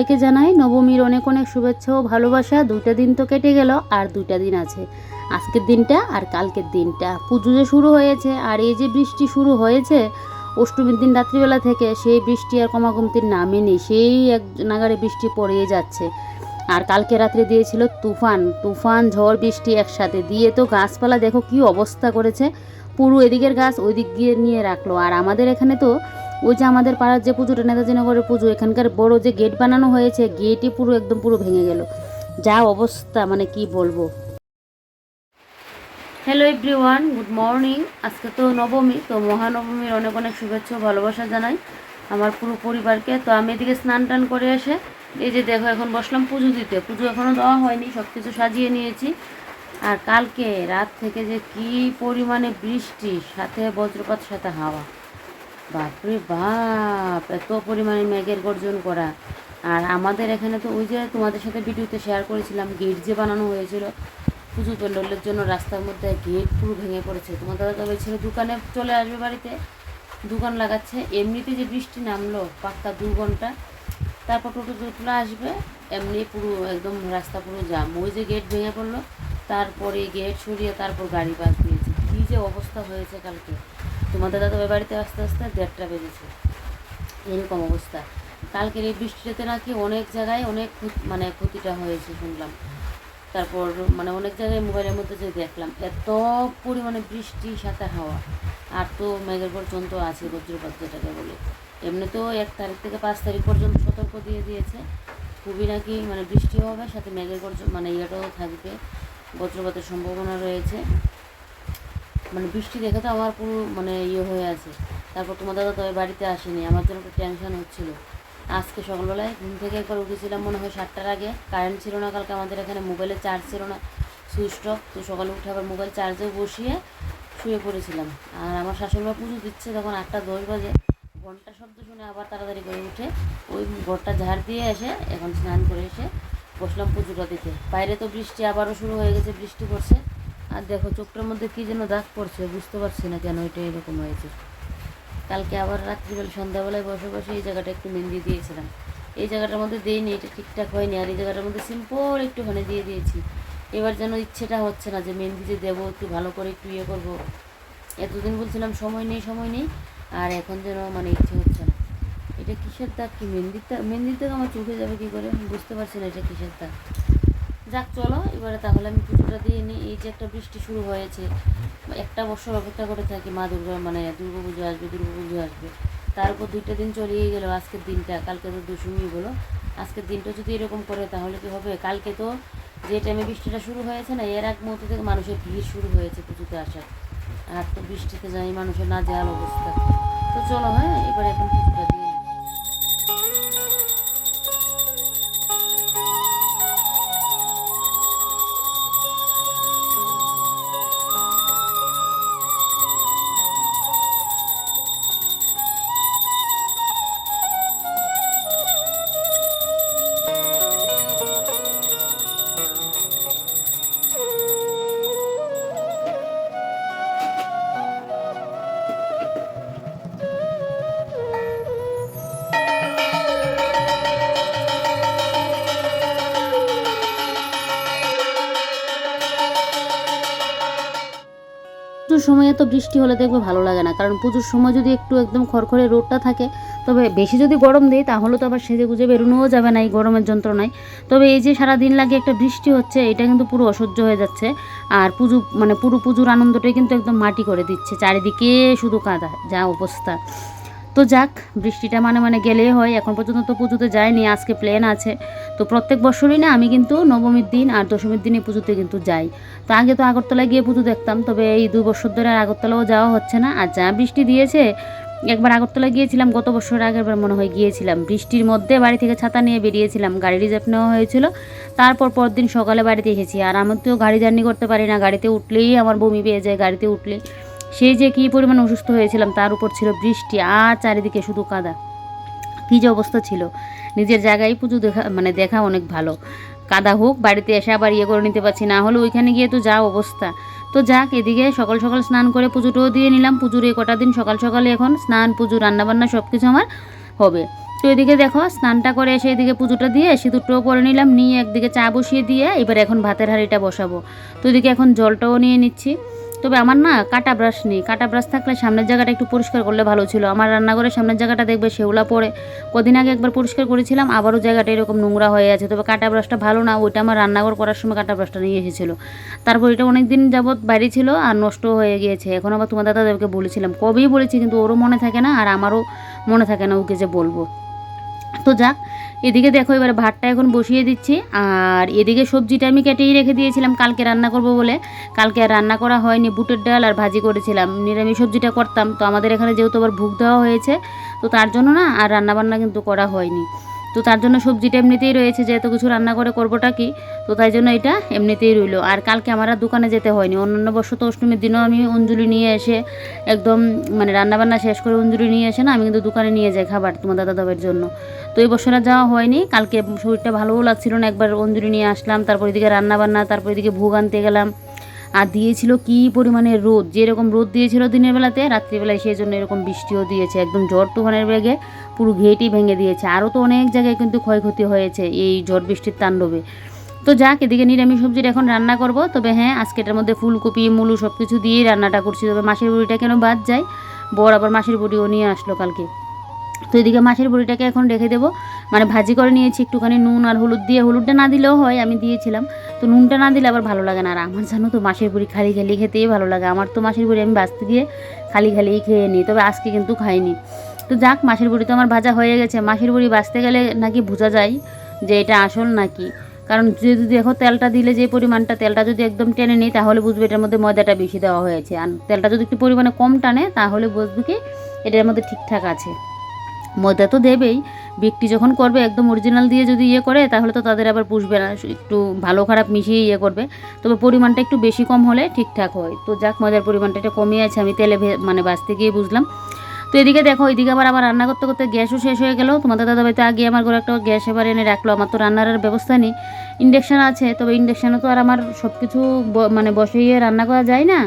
সবাইকে জানাই নবমীর অনেক অনেক শুভেচ্ছা ও ভালোবাসা। দুইটা দিন তো কেটে গেল আর দুইটা দিন আছে। আজকের দিনটা আর কালকের দিনটা। পুজো যে শুরু হয়েছে আর এই যে বৃষ্টি শুরু হয়েছে, অষ্টমীর দিন রাত্রিবেলা থেকে সেই বৃষ্টি আর কমাকমতির নামে নেই। সেই এক নাগারে বৃষ্টি পড়েই যাচ্ছে। আর কালকে রাত্রে দিয়েছিল তুফান। তুফান, ঝড়, বৃষ্টি একসাথে। দিয়ে তো গাছপালা দেখো কি অবস্থা করেছে। পুরো এদিকের গাছ ওই দিক গিয়ে নিয়ে রাখল। আর আমাদের এখানে তো ওই যে আমাদের পাড়ার যে পুজোটা নেতাজি নগরের পুজো, এখানকার বড় যে গেট বানানো হয়েছে গেটই পুরো একদম পুরো ভেঙে গেল। যা অবস্থা মানে কি বলব? হ্যালো এভরিওয়ান গুড মর্নিং আজকে তো নবমী, তো মহানবমীর অনেক অনেক শুভেচ্ছা ভালোবাসা জানাই আমার পুরো পরিবারকে। তো আমি এদিকে স্নান টান করে এসে এই যে দেখো, এখন বসলাম পুজো দিতে। পুজো এখনও দেওয়া হয়নি সব কিছু সাজিয়ে নিয়েছি। আর কালকে রাত থেকে যে কি পরিমাণে বৃষ্টি, সাথে বজ্রপাত, সাথে হাওয়া। বাপরে বাপ, এত পরিমাণে মেঘের গর্জন করা। আর আমাদের এখানে তো ওই যে তোমাদের সাথে ভিডিওতে শেয়ার করেছিলাম গেট যে বানানো হয়েছিল, পুজো প্যান্ডলের জন্য রাস্তার মধ্যে গেট পুরো ভেঙে পড়েছে। তোমাদের দাদা বলছিল, দোকানে চলে আসবে বাড়িতে, দোকান লাগাচ্ছে। এমনিতে যে বৃষ্টি নামলো, পাক্কা দু ঘণ্টা, তারপর টোটো টোটো আসবে, এমনি পুরো একদম রাস্তা পুরো জাম ওই যে গেট ভেঙে পড়ল, তারপরে গেট সরিয়ে তারপর গাড়ি পাস দিয়েছে। কী যে অবস্থা হয়েছে কালকে। তোমাদের দাদা বাড়িতে আস্তে আস্তে দেড়টা বেজেছে। এরকম অবস্থা। কালকের এই বৃষ্টিতে নাকি অনেক জায়গায় অনেক মানে ক্ষতিটা হয়েছে শুনলাম। তারপর মানে অনেক জায়গায় মোবাইলের মধ্যে যে দেখলাম, এত পরিমাণে বৃষ্টি, সাথে হাওয়া। আর তো মেঘের পর্যন্ত আছে বজ্রপাত যেটাকে বলে। এমনিতেও এক তারিখ থেকে পাঁচ তারিখ পর্যন্ত সতর্ক দিয়ে দিয়েছে। খুবই নাকি মানে বৃষ্টি হবে, সাথে মেঘের পর্যন্ত মানে ইয়েটাও থাকবে, বজ্রপাতের সম্ভাবনা রয়েছে। মানে বৃষ্টি দেখে তো আমার পুরো মানে ইয়ে হয়ে আছে। তারপর তোমার দাদা তবে বাড়িতে আসেনি, আমার জন্য একটু টেনশন হচ্ছিল। আজকে সকালবেলায় ঘুম থেকে একবার উঠেছিলাম, মনে হয় সাতটার আগে। কারেন্ট ছিল না কালকে, আমাদের এখানে মোবাইলে চার্জ ছিল না সুইচ অফ তো সকালে উঠে আবার মোবাইল চার্জেও বসিয়ে শুয়ে পড়েছিলাম। আর আমার শাশুড়িমা পুজো দিচ্ছে তখন আটটা দশ বাজে। ঘণ্টা শব্দ শুনে আবার তাড়াতাড়ি করে উঠে ওই ঘরটা ঝাড় দিয়ে এসে এখন স্নান করে এসে বসলাম পুজোটা দিতে। বাইরে তো বৃষ্টি আবারও শুরু হয়ে গেছে, বৃষ্টি পড়ছে। আর দেখো, চোখটার মধ্যে কী যেন দাগ পড়ছে, বুঝতে পারছি না কেন এটা এরকম হয়েছে। কালকে আবার রাত্রিবেলা, সন্ধ্যাবেলায় বসে বসে এই জায়গাটা একটু মেহেন্দি দিয়েছিলাম। এই জায়গাটার মধ্যে দিইনি, এটা ঠিকঠাক হয়নি, আর এই জায়গাটার মধ্যে সিম্পল একটুখানি দিয়ে দিয়েছি। এবার যেন ইচ্ছেটা হচ্ছে না যে মেহেন্দি যে দেবো, একটু ভালো করে একটু ইয়ে করব। এতদিন বলছিলাম সময় নেই সময় নেই, আর এখন যেন মানে ইচ্ছে হচ্ছে না। এটা কিসের দাগ কি? মেহেন্দির দাগ মেহেন্দির দাগ আমার চোখে যাবে কী করে? বুঝতে পারছি না এটা কিসের দাগ। যাক, চলো, এবারে তাহলে আমি পুজোটা দিয়ে নিই। এই যে একটা বৃষ্টি শুরু হয়েছে, একটা বছর অপেক্ষা করে থাকি, মা দুর্গা মানে দুর্গা পুজো আসবে দুর্গা পুজো আসবে। তার তারপর দুইটা দিন চলেই গেল আজকের দিনটা, কালকে তো দশমী বলো। আজকের দিনটা যদি এরকম করে, তাহলে কি হবে? কালকে তো যে টাইমে বৃষ্টিটা শুরু হয়েছে না, এর এক মুহূর্ত থেকে মানুষের ভিড় শুরু হয়েছে পুজোতে আসার। আর তো বৃষ্টিতে জানি মানুষের না যাওয়ার অবস্থা। তো চলো হ্যাঁ এবার এখন পুজোটা পুজোর সময় এত বৃষ্টি হলে দেখবে ভালো লাগে না। কারণ পুজোর সময় যদি একটু একদম খড়খড়ে রোডটা থাকে, তবে বেশি যদি গরম দেয় তাহলে তো আবার সেজে গুজে বেরোনোও যাবে না এই গরমের যন্ত্রণায়। তবে এই যে সারা দিন লাগে একটা বৃষ্টি হচ্ছে, এটা কিন্তু পুরো অসহ্য হয়ে যাচ্ছে। আর পুজো মানে পুরো পুজোর আনন্দটাই কিন্তু একদম মাটি করে দিচ্ছে, চারিদিকে শুধু কাদা, যা অবস্থা। তো যাক, বৃষ্টিটা মানে মানে গেলেই হয়, এখন পর্যন্ত তো পুজোতে যায়নি আজকে প্ল্যান আছে। তো প্রত্যেক বছরই না আমি কিন্তু নবমীর দিন আর দশমীর দিনে পুজোতে কিন্তু যাই। তো আগে তো আগরতলায় গিয়ে পুজো দেখতাম, তবে এই দু বছর ধরে আর আগরতলাও যাওয়া হচ্ছে না। আর যা বৃষ্টি দিয়েছে, একবার আগরতলা গিয়েছিলাম, গত বছর আগের বার মনে হয় গিয়েছিলাম। বৃষ্টির মধ্যে বাড়ি থেকে ছাতা নিয়ে বেরিয়েছিলাম, গাড়ি রিজার্ভ নেওয়া হয়েছিল। তারপর পরদিন সকালে বাড়িতে এসেছি। আর আমি তো গাড়ি জার্নি করতে পারি না, গাড়িতে উঠলেই আমার বমি পেয়ে যায়, গাড়িতে উঠলে সেই যে কী পরিমাণ অসুস্থ হয়েছিলাম, তার উপর ছিল বৃষ্টি আর চারিদিকে শুধু কাদা। কী যে অবস্থা ছিল। নিজের জায়গায় পুজো দেখা মানে দেখা অনেক ভালো। কাদা হোক, বাড়িতে এসে আবার ইয়ে করে নিতে পারছি, না হলে ওইখানে গিয়ে তো যা অবস্থা। তো যাক, এদিকে সকাল সকাল স্নান করে পুজোটাও দিয়ে নিলাম। পুজোর এই কটা দিন সকাল সকালে এখন স্নান, পুজো, রান্নাবান্না সব কিছু আমার হবে। তো এদিকে দেখো, স্নানটা করে এসে এদিকে পুজোটা দিয়ে সিঁদুরটাও করে নিলাম, নিয়ে একদিকে চা বসিয়ে দিয়ে এবার এখন ভাতের হাঁড়িটা বসাবো। তো এদিকে এখন জলটাও নিয়ে নিচ্ছি। তবে আমার না কাটা ব্রাশ নেই। কাটা ব্রাশ থাকলে সামনের জায়গাটা একটু পরিষ্কার করলে ভালো ছিল। আমার রান্নাঘরের সামনের জায়গাটা দেখবে শেওলা পড়ে। কদিন আগে একবার পরিষ্কার করেছিলাম, আবারও জায়গাটা এরকম নোংরা হয়ে আছে। তবে কাটা ব্রাশটা ভালো না, ওইটা আমার রান্নাঘর করার সময় কাটা ব্রাশটা নিয়ে এসেছিল। তারপর এটা অনেক দিন যাবৎ বাইরে ছিল আর নষ্ট হয়ে গিয়েছে। এখন আবার তোমার দাদাদেরকে বলেছিলাম। কবেই বলেছি, কিন্তু ওরও মনে থাকে না আর আমারও মনে থাকে না ওকে যে বলব। তো যাক এদিকে দেখো এবার ভাতটা এখন বসিয়ে দিচ্ছি, আর এদিকে সবজিটা আমি কেটেই রেখে দিয়েছিলাম, কালকে রান্না করব বলে। কালকে আর রান্না করা হয়নি, বুটের ডাল আর ভাজি করেছিলাম। নিরামিষ সবজিটা করতাম, তো আমাদের এখানে যেহেতু আবার ভুগ দেওয়া হয়েছে, তো তার জন্য না আর রান্নাবান্না কিন্তু করা হয়নি। তো তার জন্য সবজিটা এমনিতেই রয়েছে যেহেতু কিছু রান্না করে করবোটা কি? তো তাই জন্য এটা এমনিতেই রইল। আর কালকে আমার আর দোকানে যেতে হয়নি। অন্যান্য বর্ষ তো অষ্টমীর দিনও আমি অঞ্জলি নিয়ে এসে একদম মানে রান্নাবান্না শেষ করে অঞ্জলি নিয়ে এসে না আমি কিন্তু দোকানে নিয়ে যাই খাবার তোমার দাদা দাবের জন্য। তো এই বছর আর যাওয়া হয়নি। কালকে শরীরটা ভালোও লাগছিল না। একবার অঞ্জলি নিয়ে আসলাম, তারপর এদিকে রান্নাবান্না, তারপর এদিকে ভোগ আনতে গেলাম। আর দিয়েছিল কি পরিমাণে রোদ? যেরকম রোদ দিয়েছিল দিনের বেলাতে, রাত্রিবেলায় সেই জন্য এরকম বৃষ্টিও দিয়েছে। একদম ঝড় তুফানের বেগে পুরো ঘেটই ভেঙে দিয়েছে। আরও তো অনেক জায়গায় কিন্তু ক্ষয়ক্ষতি হয়েছে এই ঝড় বৃষ্টির তাণ্ডবে। তো যাক, এদিকে নিরামিষ সবজিটা এখন রান্না করব। তবে হ্যাঁ আজকে এটার মধ্যে ফুলকপি, মুলু সব কিছু দিয়েই রান্নাটা করছি। তবে মাছের বড়িটা কেন বাদ যায়? বর আবার মাছের বড়িও নিয়ে আসলো কালকে। তো এদিকে মাছের বড়িটাকে এখন রেখে দেবো। মানে ভাজি করে নিয়েছি, একটুখানি নুন আর হলুদ দিয়ে। হলুদটা না দিলেও হয়, আমি দিয়েছিলাম। তো নুনটা না দিলে আবার ভালো লাগে না। আর আমার জানো তো, মাছের বড়ি খালি খালি খেতেই ভালো লাগে। আমার তো মাছের বড়ি আমি বাঁচতে গিয়ে খালি খালিই খেয়ে নিই, তবে আজকে কিন্তু খাইনি। তো যাক, মাছের বড়ি তো আমার ভাজা হয়ে গেছে। মাছের বড়ি বাঁচতে গেলে নাকি বোঝা যায় যে এটা আসল নাকি। কারণ যদি দেখো তেলটা দিলে যে পরিমাণটা, তেলটা যদি একদম টেনে নিই, তাহলে বুঝবে এটার মধ্যে ময়দাটা বেশি দেওয়া হয়েছে। আর তেলটা যদি একটু পরিমাণে কম টানে, তাহলে বুঝবে কি, এটার মধ্যে ঠিকঠাক আছে। ময়দা তো দেবেই। বিক্রি যখন করবে, একদম অরিজিনাল দিয়ে যদি ইয়ে করে, তাহলে তো তাদের আবার পুষবে না। একটু ভালো খারাপ মিশিয়ে ইয়ে করবে। তবে পরিমাণটা একটু বেশি কম হলে ঠিকঠাক হয়। তো যাক, ময়দার পরিমাণটা একটু কমিয়ে আছে। আমি তেলে মানে বাঁচতে গিয়ে বুঝলাম। তো এদিকে দেখো, এদিকে আবার আবার রান্না করতে করতে গ্যাসও শেষ হয়ে গেল। তোমাদের দাদা বাড়িতে আগে আমার ঘরে একটা গ্যাস এবার এনে রাখল। আমার তো রান্নার আর ব্যবস্থা নেই। ইন্ডাকশান আছে, তবে ইন্ডাকশানে তো আর আমার সব কিছু মানে বসিয়ে রান্না করা যায় না।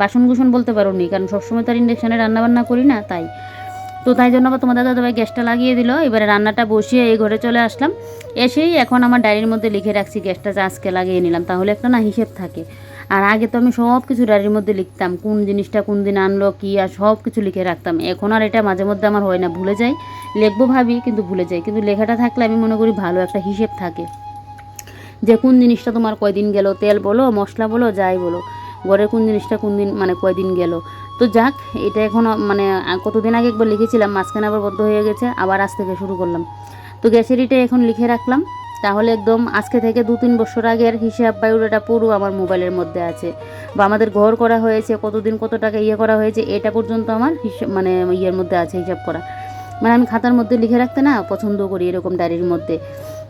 বাসন কুসন বলতে পারো নি কারণ সবসময় তো আর ইন্ডাকশানে রান্না বান্না করি না, তাই। তো তাই জন্য আবার তোমার দাদা দাবাই গ্যাসটা লাগিয়ে দিল। এবারে রান্নাটা বসিয়ে এই ঘরে চলে আসলাম। এসেই এখন আমার ডায়েরির মধ্যে লিখে রাখছি, গ্যাসটা আজকে লাগিয়ে নিলাম, তাহলে একটা না হিসেব থাকে। আর আগে তো আমি সব কিছু ডায়েরির মধ্যে লিখতাম, কোন জিনিসটা কোন দিন আনলো, কী, আর সব কিছু লিখে রাখতাম। এখন আর এটা মাঝে মধ্যে আমার হয় না, ভুলে যাই। লিখব ভাবি, কিন্তু ভুলে যাই। কিন্তু লেখাটা থাকলে আমি মনে করি ভালো একটা হিসেব থাকে। যে কোন জিনিসটা তোমার কয়দিন গেল, তেল বলো, মশলা বলো, যাই বলো ঘরের কোন জিনিসটা কোন দিন মানে কয়দিন গেল। তো যাক, এটা এখনও মানে কতদিন আগে একবার লিখেছিলাম, মাঝখানে আবার বদ্ধ হয়ে গেছে, আবার আজ থেকে শুরু করলাম। তো গ্যাসের এটা এখন লিখে রাখলাম। তাহলে একদম আজকে থেকে দু তিন বছর আগের হিসাব বায়ুটা পুরো আমার মোবাইলের মধ্যে আছে। বা আমাদের ঘর করা হয়েছে, কতদিন কত টাকা ইয়ে করা হয়েছে, এটা পর্যন্ত আমার হিসাব মানে ইয়ের মধ্যে আছে হিসাব করা। মানে আমি খাতার মধ্যে লিখে রাখতে না, পছন্দ করি এরকম ডায়েরির মধ্যে।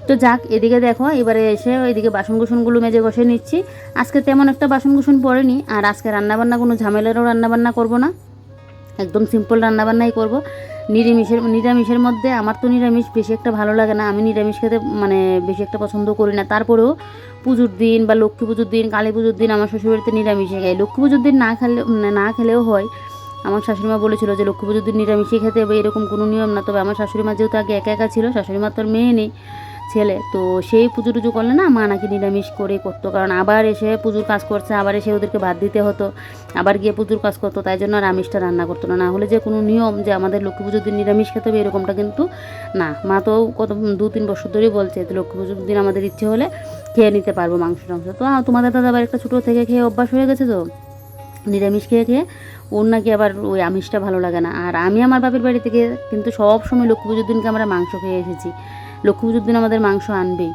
তো যাক, এদিকে দেখো, এবারে এসে এদিকে বাসন কুসনগুলো মেজে বসে নিচ্ছি। আজকে তেমন একটা বাসন কুসন পড়েনি, আর আজকে রান্নাবান্না কোনো ঝামেলারও রান্নাবান্না করব না। একদম সিম্পল রান্নাবান্নাই করব। নিরামিষের নিরামিষের মধ্যে আমার তো নিরামিষ বেশি একটা ভালো লাগে না। আমি নিরামিষ খেতে মানে বেশি একটা পছন্দ করি না। তারপরেও পুজোর দিন বা লক্ষ্মী পুজোর দিন, কালী পুজোর দিন আমার শ্বশুরবাড়িতে নিরামিষে খাই। লক্ষ্মী পুজোর দিন না খেলে মানে না খেলেও হয়। আমার শাশুড়িমা বলেছিল যে লক্ষ্মী পুজোর দিন নিরামিষই খেতে হবে, এরকম কোনো নিয়ম না। তবে আমার শাশুড়ি মা যেহেতু আগে একা একা ছিল শাশুড়ি মা তো মেয়ে নেই। ছেলে, তো সেই পুজো টুজো করলে না মা নাকি নিরামিষ করে করতো। কারণ আবার এসে পুজোর কাজ করছে, আবার এসে ওদেরকে ভাত দিতে হতো, আবার গিয়ে পুজোর কাজ করতো, তাই জন্য আর আমিষটা রান্না করতো না। হলে যে কোনো নিয়ম যে আমাদের লক্ষ্মী পুজোর দিন নিরামিষ খেতে হবে, এরকমটা কিন্তু না। মা তো কত দু তিন বছর ধরেই বলছে লক্ষ্মী পুজোর দিন আমাদের ইচ্ছে হলে খেয়ে নিতে পারব মাংস টাংস। তো তোমাদের দাদা আবার একটা ছোটো থেকে খেয়ে অভ্যাস হয়ে গেছে তো? নিরামিষ খেয়ে খেয়ে ওর নাকি আবার ওই আমিষটা ভালো লাগে না। আর আমি আমার বাপের বাড়ি থেকে কিন্তু সব সময় লক্ষ্মী পুজোর দিনকে আমরা মাংস খেয়ে এসেছি। লক্ষ্মী পুজোর দিন আমাদের মাংস আনবেই।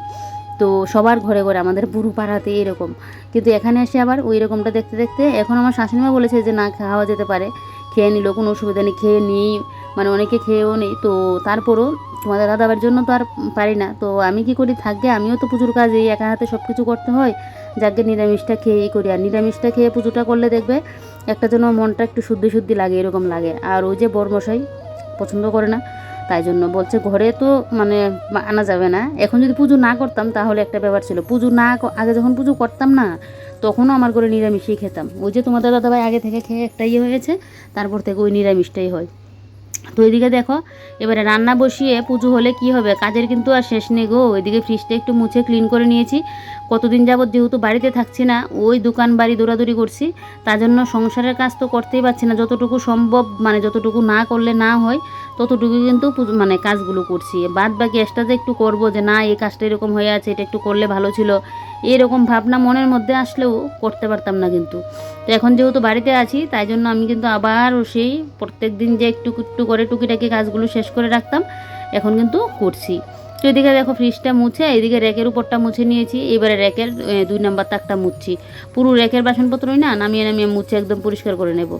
তো সবার ঘরে ঘরে, আমাদের পুরো পাড়াতে এরকম। কিন্তু এখানে এসে আবার ওই রকমটা দেখতে দেখতে এখন আমার শাশুড়িমা বলেছে যে, না, খাওয়া যেতে পারে। খেয়ে নিল, কোনো অসুবিধা নেই, খেয়ে নিই। মানে অনেকে খেয়েও নেই। তো তারপরও তোমাদের দাদাবার জন্য তো আর পারি না। তো আমি কি করি? থাকবে আমিও তো পুজোর কাজ, এই একা হাতে সব কিছু করতে হয়। যাকে নিরামিষটা খেয়েই করি। আর নিরামিষটা খেয়ে পুজোটা করলে দেখবে একটা যেন মনটা একটু শুদ্ধি শুদ্ধি লাগে, এরকম লাগে। আর ওই যে বরমশাই পছন্দ করে না তাই জন্য বলছে, ঘরে তো মানে আনা যাবে না। এখন যদি পুজো না করতাম, তাহলে একটা ব্যাপার ছিল। পুজো না আগে যখন পুজো করতাম না, তখনও আমার ঘরে নিরামিষই খেতাম। ওই যে তোমাদের দাদাভাই আগে থেকে খেয়ে একটা ইয়ে হয়েছে, তারপর থেকে ওই নিরামিষটাই হয়। তো এদিকে দেখো, এবারে রান্না বসিয়ে পুজো হলে কি হবে? কাজের কিন্তু আর শেষ নেই গো। ওইদিকে ফ্রিজটা একটু মুছে ক্লিন করে নিয়েছি। কতদিন যাবৎ যেহেতু বাড়িতে থাকছি না, ওই দোকান বাড়ি দৌড়াদৌড়ি করছি। তার জন্য সংসারের কাজ তো করতেই পারছি না। যতটুকু সম্ভব মানে যতটুকু না করলে না হয় ততটুকু কিন্তু মানে কাজগুলো করছি। বাদ বাকি এক্সট্রা যে একটু করব যে না, এই কাজটা এরকম হয়ে আছে, এটা একটু করলে ভালো ছিল, এরকম ভাবনা মনের মধ্যে আসলেও করতে পারতাম না কিন্তু। তো এখন যেহেতু বাড়িতে আছি, তাই জন্য আমি কিন্তু আবার সেই প্রত্যেক দিন যে একটু একটু করে টুকিটাকি কাজগুলো শেষ করে রাখতাম, এখন কিন্তু করছি। তো এদিকে দেখো ফ্রিজটা মুছে, এদিকে র্যাকের উপরটা মুছে নিয়েছি, এবারে র্যাকের দুই নাম্বার তাকটা মুছছি পুরো র্যাকের বাসনপত্রই না নামিয়ে নামিয়ে মুছে একদম পরিষ্কার করে নেব।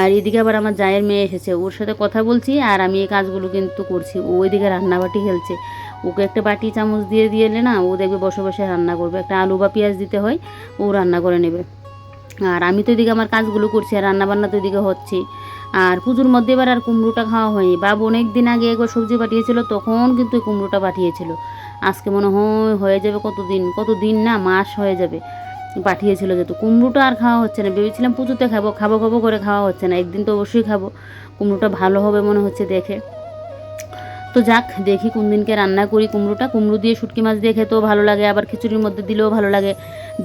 আর এদিকে আবার আমার জায়ের মেয়ে এসেছে। ওর সাথে কথা বলছি আর আমি এই কাজগুলো কিন্তু করছি। ও ওইদিকে রান্নাবাটি খেলছে ওকে একটা বাটি চামচ দিয়ে দিয়ে এলে না, ও দেখবে বসে বসে রান্না করবে। একটা আলু বা পেঁয়াজ দিতে হয়, ও রান্না করে নেবে। আর আমি তো এদিকে আমার কাজগুলো করছি আর রান্নাবান্না তো এদিকে হচ্ছে আর পুজোর মধ্যে এবার আর কুমড়োটা খাওয়া হয়নি। বাবু অনেক দিন আগে একবার সবজি পাঠিয়েছিল, তখন কিন্তু কুমড়োটা পাঠিয়েছিল। আজকে মনে হয়, হয়ে যাবে কতদিন? কতদিন না, মাস হয়ে যাবে। পাঠিয়েছিল যেহেতু কুমড়োটা আর খাওয়া হচ্ছে না। ভেবেছিলাম পুজোতে খাব খাব খাব করে খাওয়া হচ্ছে না। একদিন তো অবশ্যই খাব। কুমড়োটা ভালো হবে মনে হচ্ছে দেখে। তো যাক, দেখি কোন দিনকে রান্না করি কুমড়োটা। কুমড়ো দিয়ে শুটকি মাছ দিয়ে খেতেও ভালো লাগে, আবার খিচুড়ির মধ্যে দিলেও ভালো লাগে।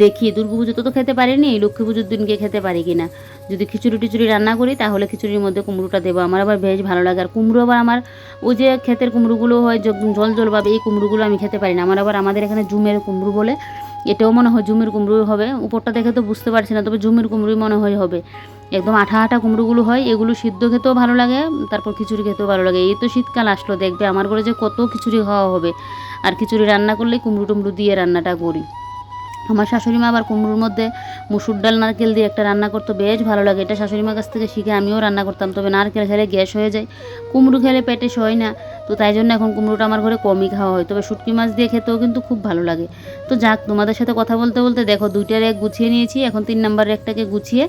দেখি, দুর্গা পুজো তো খেতে পারিনি, লক্ষ্মী পুজোর দিনকে খেতে পারি কি না যদি খিচুড়ি টিচুড়ি রান্না করি, তাহলে খিচুড়ির মধ্যে কুমড়োটা দেবো। আমার আবার বেশ ভালো লাগে। আর কুমড়ো আবার আমার ওই যে ক্ষেতের কুমড়োগুলো হয় জল জল ভাবে, এই কুমড়োগুলো আমি খেতে পারি না। আমার আবার আমাদের এখানে জুমের কুমড়ো বলে এটাও মনে হয় জুমের কুমড়োই হবে। উপরটা দেখে তো বুঝতে পারছি না, তবে জুমের কুমড়োই মনে হয় হবে। একদম আঠা আঠা কুমড়োগুলো হয়, এগুলো সিদ্ধ খেতেও ভালো লাগে, তারপর খিচুড়ি খেতেও ভালো লাগে। এই তো শীতকাল আসলো, দেখবে আমার ঘরে যে কত খিচুড়ি খাওয়া হবে। আর খিচুড়ি রান্না করলে কুমড়ো টুমড়ো দিয়ে রান্নাটা করি। আমার শাশুড়ি মা আবার কুমড়োর মধ্যে মুসুর ডাল, নারকেল দিয়ে একটা রান্না করতে, বেশ ভালো লাগে। এটা শাশুড়ি মার কাছ থেকে শিখে আমিও রান্না করতাম, তবে নারকেল খেলে গ্যাস হয়ে যায়। কুমড়ো খেলে পেটে সয় না। তো তাই জন্য এখন কুমড়োটা আমার ঘরে কমই খাওয়া হয়। তবে শুটকি মাছ দিয়ে খেতেও কিন্তু খুব ভালো লাগে। তো যাক, তোমাদের সাথে কথা বলতে বলতে দেখো দুইটার এক গুছিয়ে নিয়েছি, এখন তিন নাম্বার একটাকে গুছিয়ে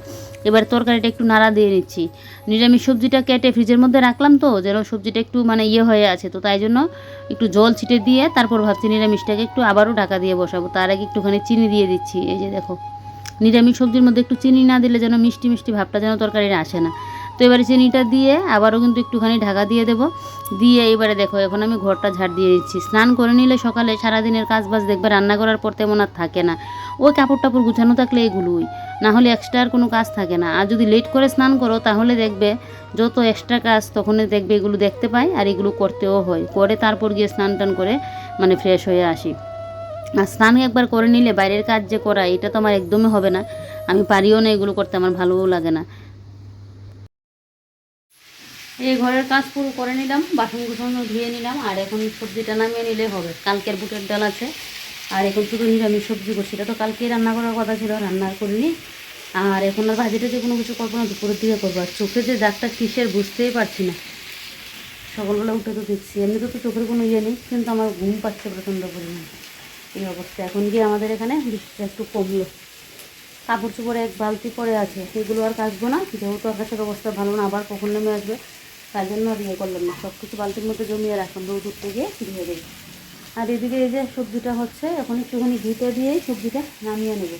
এবার তরকারিটা একটু নাড়া দিয়ে নিচ্ছি। নিরামিষ সবজিটা কেটে ফ্রিজের মধ্যে রাখলাম তো, যেন সবজিটা একটু মানে ইয়ে হয়ে আছে। তো তাই জন্য একটু জল ছিটে দিয়ে তারপর ভাবছি নিরামিষটাকে একটু আবারও ঢাকা দিয়ে বসাবো। তার আগে একটুখানি চিনি দিয়ে দিচ্ছি, এই যে দেখো। নিরামিষ সবজির মধ্যে একটু চিনি না দিলে যেন মিষ্টি মিষ্টি ভাবটা যেন তরকারিটা আসে না। তো এবারে চিনিটা দিয়ে, আবারও কিন্তু একটুখানি ঢাকা দিয়ে দেবো। দিয়ে এবারে দেখো, এখন আমি ঘরটা ঝাড় দিয়ে দিচ্ছি। স্নান করে নিলে সকালে সারাদিনের কাজ বাজ দেখবে রান্না করার পর তেমন আর থাকে না। ওই কাপড় টাপড় গুছানো থাকলে এগুলোই, না হলে এক্সট্রা আর কোনো কাজ থাকে না। আর যদি লেট করে স্নান করো, তাহলে দেখবে যত এক্সট্রা কাজ তখনই দেখবে এগুলো দেখতে পাই আর এগুলো করতেও হয়। করে তারপর গিয়ে স্নান টান করে মানে ফ্রেশ হয়ে আসি। আর স্নান একবার করে নিলে বাইরের কাজ যে করা, এটা তো আমার একদমই হবে না। আমি পারিও না এগুলো করতে, আমার ভালোও লাগে না। এই ঘরের কাজ পুরো করে নিলাম, বাসন কুসন ধুয়ে নিলাম, আর এখন সবজিটা নামিয়ে নিলে হবে। কালকের বুটের ডাল আছে, আর এখন শুধু নিরামিষ সবজি করছি। এটা তো কালকে রান্না করার কথা ছিল, রান্না করিনি। আর এখন আর ভাজিটা যে কোনো কিছু করব না, দুপুরের দিকে করব। আর চোখে যে দাগটা কিসের বুঝতেই পারছি না। সকালবেলা উঠে তো দেখছি, এমনিতে তো চোখের কোনো ইয়ে নেই, কিন্তু আমার ঘুম পাচ্ছে প্রচণ্ড পরিমাণে। এই অবস্থা। এখন গিয়ে আমাদের এখানে বৃষ্টিটা একটু কমলো। কাপড় চোপড়ে এক বালতি পরে আছে। সেগুলো আর কাচবো না, যেহেতু আকাশের অবস্থা ভালো না, আবার কখন নেমে আসবে? তাই জন্য আর ইয়ে করলাম না। সব কিছু বালতির মধ্যে জমিয়ে রাখলাম রোদ উঠতে গিয়ে ধুয়ে দিই আর এদিকে এই যে সবজিটা হচ্ছে, এখন একটুখানি ঘিতে দিয়েই সবজিটা নামিয়ে নেব।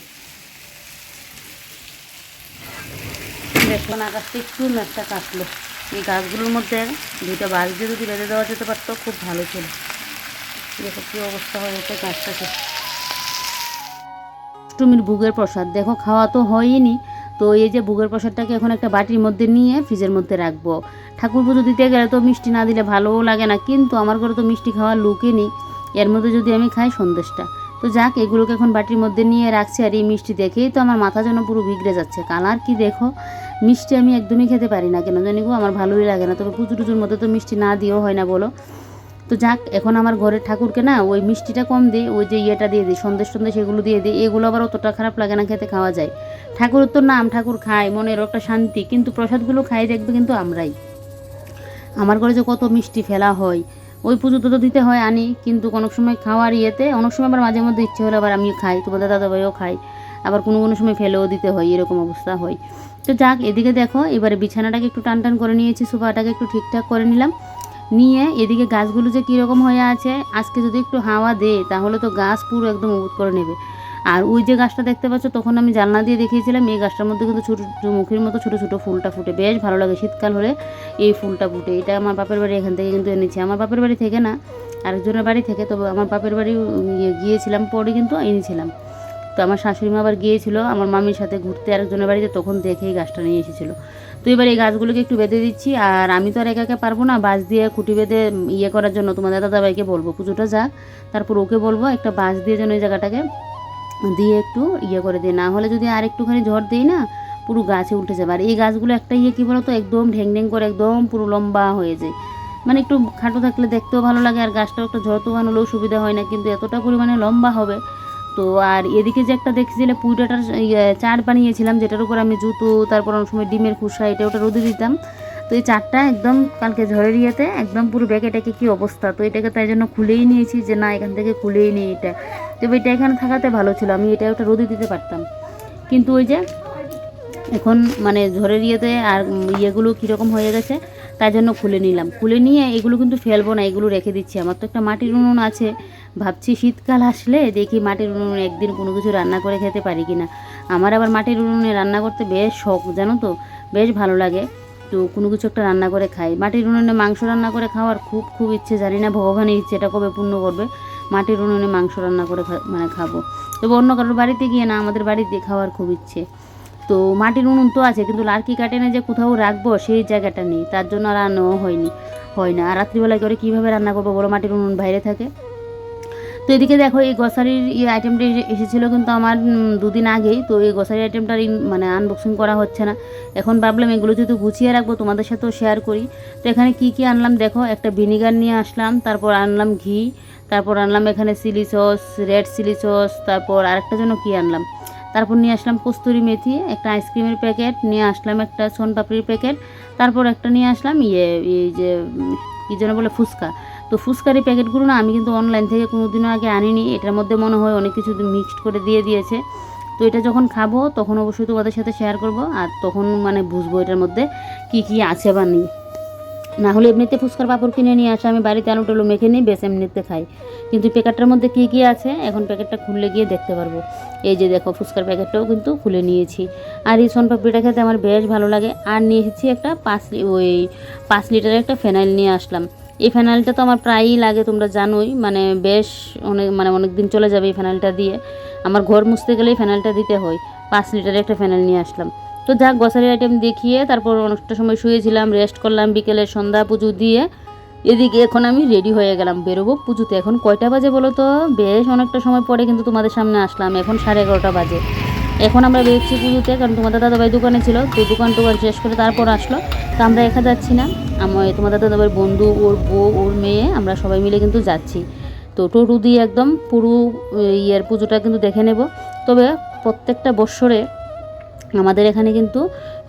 দেখুন, আকাশটা একটু মেঘটা কাটলো। এই গাছগুলোর মধ্যে দুইটা বাঁশ দিয়ে যদি বেঁধে দেওয়া যেতে পারতো, খুব ভালো ছিল। দেখো কী অবস্থা হয়ে ওঠে গাছটাকে। অষ্টমীর ভোগের প্রসাদ। দেখো, খাওয়া তো হয়নি তো এই যে ভোগের প্রসাদটাকে এখন একটা বাটির মধ্যে নিয়ে ফ্রিজের মধ্যে রাখব। ঠাকুর পুজো দিতে গেলে তো মিষ্টি না দিলে ভালোও লাগে না, কিন্তু আমার ঘরে তো মিষ্টি খাওয়ার লোকই নেই। এর মধ্যে যদি আমি খাই সন্দেশটা। তো যাক, এগুলোকে এখন বাটির মধ্যে নিয়ে রাখছি আর এই মিষ্টি দেখেই তো আমার মাথা যেন পুরো বিগড়ে যাচ্ছে। কালার কি দেখো? মিষ্টি আমি একদমই খেতে পারি না কেন জানি গো? আমার ভালোই লাগে না। তবে পুজো টুজোর মধ্যে তো মিষ্টি না দিয়েও হয় না বলো। তো যাক, এখন আমার ঘরের ঠাকুরকে না ওই মিষ্টিটা কম দিই, ওই যে ইয়েটা দিয়ে দিই, সন্দেশ সন্দেশ এগুলো দিয়ে দিই, এগুলো আবার অতটা খারাপ লাগে না খেতে, খাওয়া যায়। ঠাকুরের তো নাম, ঠাকুর খায়, মনের একটা শান্তি, কিন্তু প্রসাদগুলো খাই দেখবে কিন্তু আমরাই। আমার ঘরে যে কত মিষ্টি ফেলা হয়, ওই পুজোতে তো দিতে হয় আনি, কিন্তু কোনো সময় খাওয়ার ইয়েতে, অনেক সময় আবার মাঝে মধ্যে ইচ্ছে হলে আবার আমিও খাই, তোমাদের দাদা ভাইও খাই আবার কোনো কোনো সময় ফেলেও দিতে হয়, এরকম অবস্থা হয়। তো যাক, এদিকে দেখো, এবারে বিছানাটাকে একটু টান টান করে নিয়েছি, সোফাটাকে একটু ঠিকঠাক করে নিলাম। নিয়ে এদিকে গাছগুলো যে কীরকম হয়ে আছে, আজকে যদি একটু হাওয়া দেয়, তাহলে তো গাছ পুরো একদম উবুত করে নেবে। আর ওই যে গাছটা দেখতে পাচ্ছ, তখন আমি জানলা দিয়ে দেখিয়েছিলাম, এই গাছটার মধ্যে কিন্তু ছোটো মুখের মতো ছোটো ছোটো ফুলটা ফুটে। বেশ ভালো লাগে শীতকাল হলে এই ফুলটা ফুটে। এটা আমার বাপের বাড়ি এখান থেকে কিন্তু এনেছি। আমার বাপের বাড়ি থেকে না, আরেকজনের বাড়ি থেকে, তবে আমার বাপের বাড়ি গিয়েছিলাম, পরে কিন্তু এনেছিলাম। তো আমার শাশুড়ি মা আবার গিয়েছিল, আমার মামির সাথে ঘুরতে আরেকজনের বাড়িতে, তখন দেখে এই গাছটা নিয়ে এসেছিল। তো এবার এই গাছগুলোকে একটু বেঁধে দিচ্ছি, আর আমি তো আর একা একা পারব না। বাঁশ দিয়ে খুঁটি বেঁধে ইয়ে করার জন্য তোমাদের দাদাভাইকে বলব, পুজোটা যাক তারপর ওকে বলব একটা বাঁশ দিয়ে যেন এই জায়গাটাকে দিয়ে একটু ইয়ে করে দিই। না হলে যদি আর একটুখানি ঝড় দিই না, পুরো গাছে উঠে যাবে। আর এই গাছগুলো একটা ইয়ে কী বলতো, একদম ঢেং ঢেং করে একদম পুরো লম্বা হয়ে যায়। মানে একটু খাটো থাকলে দেখতেও ভালো লাগে, আর গাছটাও একটা ঝড় তুফান হলেও সুবিধা হয় না, কিন্তু এতটা পরিমাণে লম্বা হবে তো আর এদিকে যে একটা দেখছিলাম পুইটাটার চার বানিয়েছিলাম, যেটার উপর আমি জুতো, তারপর অনেক সময় ডিমের খোসা, এটা ওটা রোদে দিতাম। তো এই চারটা একদম কালকে ঝড়ের ইয়েতে একদম পুরো ব্যাগেটাকে কী অবস্থা? তো এটাকে তাই জন্য খুলেই নিয়েছি যে না, এখান থেকে খুলেই নিই এটা। তবে এটা এখানে থাকাতে ভালো ছিল, আমি এটা ওটা রোদে দিতে পারতাম। কিন্তু ওই যে এখন মানে ঝড়ের ইয়েতে আর ইয়েগুলো কীরকম হয়ে গেছে তাই জন্য খুলে নিলাম। খুলে নিয়ে এগুলো কিন্তু ফেলব না, এগুলো রেখে দিচ্ছি। আমার তো একটা মাটির উনুন আছে। ভাবছি শীতকাল আসলে দেখি মাটির উনুনে একদিন কোনো কিছু রান্না করে খেতে পারি কি না আমার আবার মাটির উনুনে রান্না করতে বেশ শখ, জানো তো? বেশ ভালো লাগে। তো কোনো কিছু একটা রান্না করে খাই। মাটির উনুনে মাংস রান্না করে খাওয়ার খুব খুব ইচ্ছে, জানি না ভগবানের ইচ্ছে এটা কবে পূর্ণ করবে। মাটির উনুনে মাংস রান্না করে মানে খাব। তবে অন্য কারোর বাড়িতে গিয়ে না, আমাদের বাড়িতে খাওয়ার খুব ইচ্ছে। তো মাটির উনুন তো আছে, কিন্তু লার্কি কাটেনে যে কোথাও রাখব সেই জায়গাটা নেই, তার জন্য আর হয়নি, হয় না। আর রাত্রিবেলায় করে কীভাবে রান্না করব বড় মাটির উনুন বাইরে থাকে? তো এদিকে দেখো, এই গ্রসারির এই আইটেমটা এসেছিল কিন্তু আমার দুদিন আগেই। তো এই গ্রসারি আইটেমটার মানে আনবক্সিং করা হচ্ছে না। এখন ভাবলাম এগুলো যেহেতু গুছিয়ে রাখব, তোমাদের সাথেও শেয়ার করি। তো এখানে কি কি আনলাম দেখো, একটা ভিনিগার নিয়ে আসলাম, তারপর আনলাম ঘি, তারপর আনলাম এখানে chilli sauce red chilli sauce তারপর আরেকটা জন্য কি আনলাম? তারপর নিয়ে আসলাম কস্তুরি মেথি, একটা আইসক্রিমের প্যাকেট, নিয়ে আসলাম একটা সোনপাপড়ির প্যাকেট, তারপর একটা নিয়ে আসলাম ইয়ে এই যে, কী যেন বলে, ফুচকা। তো ফুচকার এই প্যাকেটগুলো না আমি কিন্তু অনলাইন থেকে কোনো দিনও আগে আনিনি, এটার মধ্যে মনে হয় অনেক কিছু মিক্সড করে দিয়ে দিয়েছে। তো এটা যখন খাব, তখন অবশ্যই তোমাদের সাথে শেয়ার করব, আর তখন মানে বুঝব এটার মধ্যে কি কি আছে বা নেই। না হলে এমনিতে ফুচকার পাপড় কিনে নিয়ে আসে, আমি বাড়িতে আলু টালু মেখে নিই বেশ এমনিতে খাই। কিন্তু প্যাকেটটার মধ্যে কী কী আছে, এখন প্যাকেটটা খুললে গিয়ে দেখতে পারব। এই যে দেখো ফুচকার প্যাকেটটাও কিন্তু খুলে নিয়েছি। আর এই সোনপাপড়িটা খেতে আমার বেশ ভালো লাগে। আর নিয়ে এসেছি একটা পাঁচ ওই পাঁচ লিটারের একটা ফেনাইল নিয়ে আসলাম। এই ফেনাইলটা তো আমার প্রায়ই লাগে, তোমরা জানোই। মানে বেশ অনেক মানে অনেক দিন চলে যাবে এই ফেনাইলটা দিয়ে। আমার ঘর মুছতে গেলেই ফেনাইলটা দিতে হয়। পাঁচ লিটারের একটা ফেনাইল নিয়ে আসলাম। তো যাক গ্রসারি আইটেম দেখিয়ে তারপর অনেকটা সময় শুয়েছিলাম রেস্ট করলাম বিকেলে সন্ধ্যা পুজো দিয়ে। এদিকে এখন আমি রেডি হয়ে গেলাম বেরোবো। পুজোতে এখন কয়টা বাজে বলো তো? বেশ অনেকটা সময় পরে কিন্তু তোমাদের সামনে আসলাম। এখন সাড়ে এগারোটা বাজে। এখন আমরা বেরোচ্ছি পুজোতে, কারণ তোমাদের দাদাভাই দোকানে ছিল, তো দোকান টোকান শেষ করে তারপর আসলো। তো আমরা একা যাচ্ছি না। আমার তোমাদের দাদাভাইয়ের বন্ধু, ওর বউ, ওর মেয়ে, আমরা সবাই মিলে কিন্তু যাচ্ছি। তো টোটো দিয়ে একদম পুরো ইয়ের পুজোটা কিন্তু দেখে নেব। তবে প্রত্যেকটা বৎসরে আমাদের এখানে কিন্তু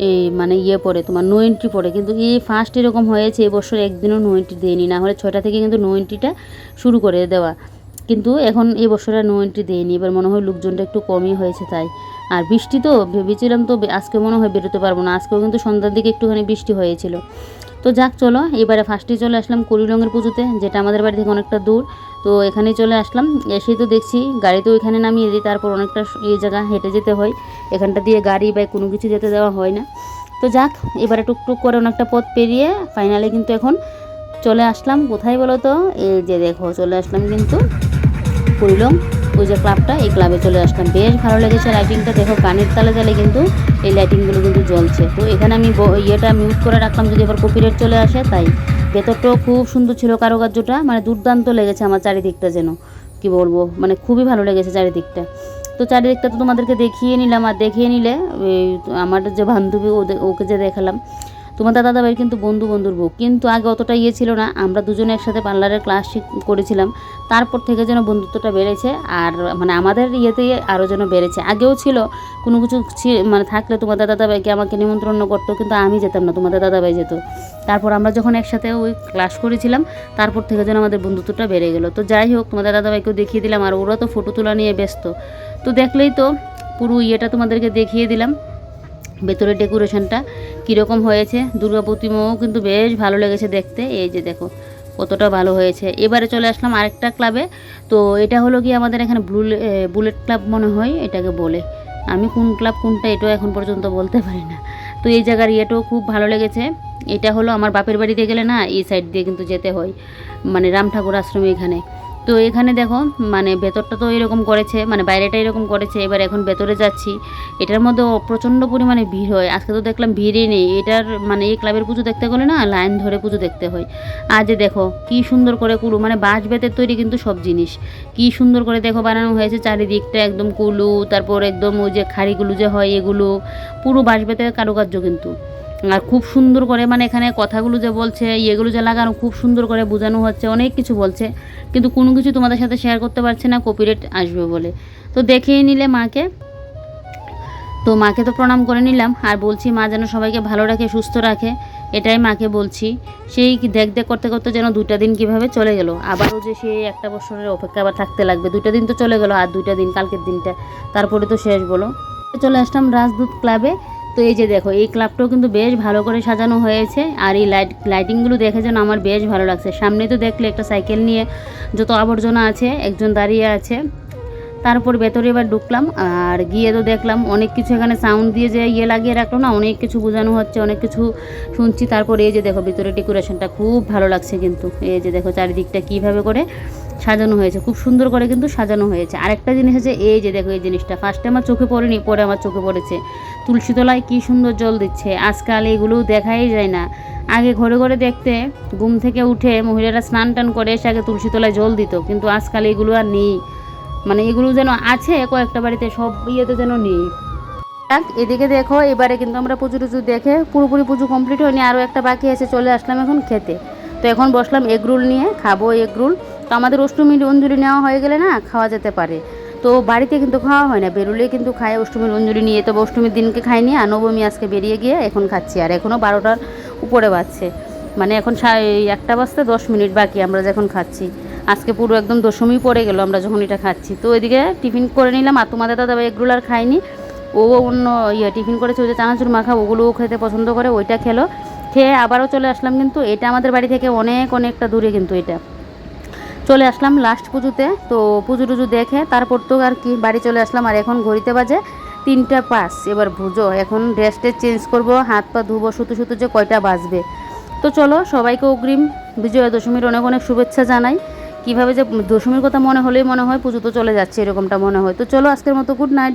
এই মানে ইয়ে পড়ে, তোমার নো এন্ট্রি পড়ে। কিন্তু এই ফার্স্ট এরকম হয়েছে এবছর একদিনও নো এন্ট্রি দেয়নি, না হলে ছয়টা থেকে কিন্তু নো এন্ট্রিটা শুরু করে দেওয়া। কিন্তু এখন এই বছর আর নো এন্ট্রি দেয়নি, এবার মনে হয় লোকজনটা একটু কমই হয়েছে তাই। আর বৃষ্টি তো, ভেবেছিলাম তো, আজকে মনে হয় বেরোতে পারব না, আজকেও কিন্তু সন্ধ্যার দিকে একটুখানি বৃষ্টি হয়েছিল। তো যাক, চলো, এবারে ফার্স্টে চলে আসলাম কুড়িরঙের পুজোতে, যেটা আমাদের বাড়ি থেকে অনেকটা দূর। তো এখানেই চলে আসলাম, এসেই তো দেখছি গাড়ি তো ওইখানে নামিয়ে দিই, তারপর অনেকটা এই জায়গা হেঁটে যেতে হয়। এখানটা দিয়ে গাড়ি বা কোনো কিছু যেতে দেওয়া হয় না। তো যাক, এবারে টুকটুক করে অনেকটা পথ পেরিয়ে ফাইনালি কিন্তু এখন চলে আসলাম। কোথায় বলো তো? এই যে দেখো, চলে আসলাম কিন্তু কুড়িলং ওই যে ক্লাবটা এই ক্লাবে চলে আসলাম। বেশ ভালো লেগেছে লাইটিংটা দেখো গানের তালে তালে কিন্তু এই লাইটিংগুলো কিন্তু জ্বলছে। তো এখানে আমি ইয়েটা মিউট করে রাখলাম, যদি আবার কপিরাইট চলে আসে, তাই। ভেতরটাও খুব সুন্দর ছিল কারুকার্যটা। মানে দুর্দান্ত লেগেছে আমার চারিদিকটা যেন। কি বলব? মানে খুবই ভালো লেগেছে চারিদিকটা। তো চারিদিকটা তো তোমাদেরকে দেখিয়ে নিলাম। আর দেখিয়ে নিলে আমার যে বান্ধবী ওকে যে দেখালাম তোমার দাদা দাদাভাইয়ের কিন্তু বন্ধু বন্ধুর বউ। কিন্তু আগে অতটা ইয়ে ছিল না, আমরা দুজনে একসাথে পার্লারের ক্লাস করেছিলাম। তারপর থেকে যেন বন্ধুত্বটা বেড়েছে আর মানে আমাদের ইয়েতে আরও যেন বেড়েছে। আগেও ছিল, কোনো কিছু মানে থাকলে তোমাদের দাদাভাইকে আমাকে নিমন্ত্রণ করতো, কিন্তু আমি যেতাম না, তোমাদের দাদাভাই যেত। তারপর আমরা যখন একসাথে ওই ক্লাস করেছিলাম, তারপর থেকে যেন আমাদের বন্ধুত্বটা বেড়ে গেলো। তো যাই হোক, তোমাদের দাদাভাইকেও দেখিয়ে দিলাম আর ওরা তো ফটো তোলা নিয়ে ব্যস্ত। তো দেখলেই তো পুরো ইয়েটা তোমাদেরকে দেখিয়ে দিলাম। ভেতরের ডেকোরেশনটা কীরকম হয়েছে? দুর্গা প্রতিমাও কিন্তু বেশ ভালো লেগেছে দেখতে। এই যে দেখো, কতটা ভালো হয়েছে। এবারে চলে আসলাম আরেকটা ক্লাবে তো এটা হলো কি আমাদের এখানে ব্লু বুলেট ক্লাব মনে হয় এটাকে বলে। আমি কোন ক্লাব কোনটা এটাও এখন পর্যন্ত বলতে পারি না। তো এই জায়গার ইয়েটাও খুব ভালো লেগেছে। এটা হলো আমার বাপের বাড়িতে গেলে না এই সাইড দিয়ে কিন্তু যেতে হয়। মানে রাম ঠাকুর আশ্রমে এখানে। তো এখানে দেখো মানে ভেতরটা তো এরকম করেছে মানে বাইরেটা এরকম করেছে, এবার এখন ভেতরে যাচ্ছি। এটার মধ্যে প্রচণ্ড পরিমাণে ভিড় হয়। আজকে তো দেখলাম ভিড়ই নেই। এটার মানে এই ক্লাবের পুজো দেখতে গেলে না, লাইন ধরে পুজো দেখতে হয়। আজ দেখো, কি সুন্দর করে কুলু মানে বাঁশ বেতের তৈরি কিন্তু সব জিনিস। কি সুন্দর করে দেখো বানানো হয়েছে, চারিদিকটা একদম কুলু, তারপর একদম ওই যে খাড়িগুলো যে হয় এগুলো, পুরো বাঁশ বেতের কারুকার্য কিন্তু। আর খুব সুন্দর করে মানে এখানে কথাগুলো যে বলছে, ইয়েগুলো যে লাগানো, খুব সুন্দর করে বোঝানো হচ্ছে, অনেক কিছু বলছে। কিন্তু কোনো কিছু তোমাদের সাথে শেয়ার করতে পারছে না কপিরেট আসবে বলে। তো দেখেই নিলে মাকে। তো মাকে তো প্রণাম করে নিলাম আর বলছি, মা যেন সবাইকে ভালো রাখে, সুস্থ রাখে। এটাই মাকে বলছি। সেই দেখ দেখ করতে করতে যেন দুটা দিন কীভাবে চলে গেল। আবারও যে সেই একটা বছরের অপেক্ষা আবার থাকতে লাগবে। দুটা দিন তো চলে গেল আর দুইটা দিন কালকের দিনটা। তারপরে তো শেষ বলো। চলে আসলাম রাজদূত ক্লাবে। তো এই যে দেখো, এই ক্লাবটাও কিন্তু বেশ ভালো করে সাজানো হয়েছে আর এই লাইট লাইটিংগুলো দেখে যেন আমার বেশ ভালো লাগছে। সামনে তো দেখলে একটা সাইকেল নিয়ে যত আবর্জনা আছে, একজন দাঁড়িয়ে আছে, তারপর ভেতরে এবার ঢুকলাম আর গিয়ে তো দেখলাম অনেক কিছু এখানে সাউন্ড দিয়ে যে ইয়ে লাগিয়ে রাখল না, অনেক কিছু বোঝানো হচ্ছে, অনেক কিছু শুনছি। তারপর এই যে দেখো, ভিতরে ডেকোরেশনটা খুব ভালো লাগছে কিন্তু। এই যে দেখো, চারিদিকটা কীভাবে করে সাজানো হয়েছে, খুব সুন্দর করে কিন্তু সাজানো হয়েছে। আরেকটা জিনিস আছে, এই যে দেখো, এই জিনিসটা। ফার্স্টে আমার চোখে পড়েনি, পরে আমার চোখে পড়েছে। তুলসী তলায় কী সুন্দর জল দিচ্ছে। আজকাল এগুলো দেখাই যায় না। আগে ঘরে ঘরে দেখতে, ঘুম থেকে উঠে মহিলারা স্নান টান করে এসে আগে তুলসী তলায় জল দিত, কিন্তু আজকাল এগুলো আর নেই। মানে এগুলো যেন আছে, কয়েকটা বাড়িতে সব ইয়েতে যেন নেই। এদিকে দেখো, এবারে কিন্তু আমরা পুজো টুজো দেখে পুরোপুরি পুজো কমপ্লিট হয়নি, আরও একটা বাকি আছে, চলে আসলাম এখন খেতে। তো এখন বসলাম এগ রোল নিয়ে, খাব এগ রোল। তো আমাদের অষ্টমীর অঞ্জলি নেওয়া হয়ে গেলে না, খাওয়া যেতে পারে। তো বাড়িতে কিন্তু খাওয়া হয় না। বেরোলেই কিন্তু খায় অষ্টমীর অঞ্জলি নিয়ে। তবে অষ্টমীর দিনকে খাইনি আর নবমী আজকে বেরিয়ে গিয়ে এখন খাচ্ছি। আর এখনও বারোটার উপরে বাজছে। মানে এখন একটা বাজতে দশ মিনিট বাকি আমরা যখন খাচ্ছি। আজকে পুরো একদম দশমী পড়ে গেল আমরা যখন এটা খাচ্ছি। তো এদিকে টিফিন করে নিলাম। আর তোমাদের দাদা এগুলো আর খাইনি ও অন্য ইয়ে টিফিন করেছে ওই যে চানাচুর মাখা, ওগুলোও খেতে পছন্দ করে, ওইটা খেলো। খেয়ে আবারও চলে আসলাম কিন্তু এটা আমাদের বাড়ি থেকে অনেক, অনেকটা দূরে কিন্তু এটা। চলে আসলাম লাস্ট পুজোতে। তো পুজো টুজো দেখে তারপর তো আর কি, বাড়ি চলে আসলাম আর এখন ঘড়িতে বাজে তিনটা পাঁচ। এবার ভুজো এখন ড্রেসটা চেঞ্জ করব, হাত পা ধুবো, সুতো সুতো যে কয়টা বাজবে। তো চলো, সবাইকে অগ্রিম বিজয়া দশমীর অনেক অনেক শুভেচ্ছা জানাই। কীভাবে যে দশমীর কথা মনে হলেই মনে হয়, পুজো তো চলে যাচ্ছে এরকমটা মনে হয়। তো চলো, আজকের মতো গুড নাইট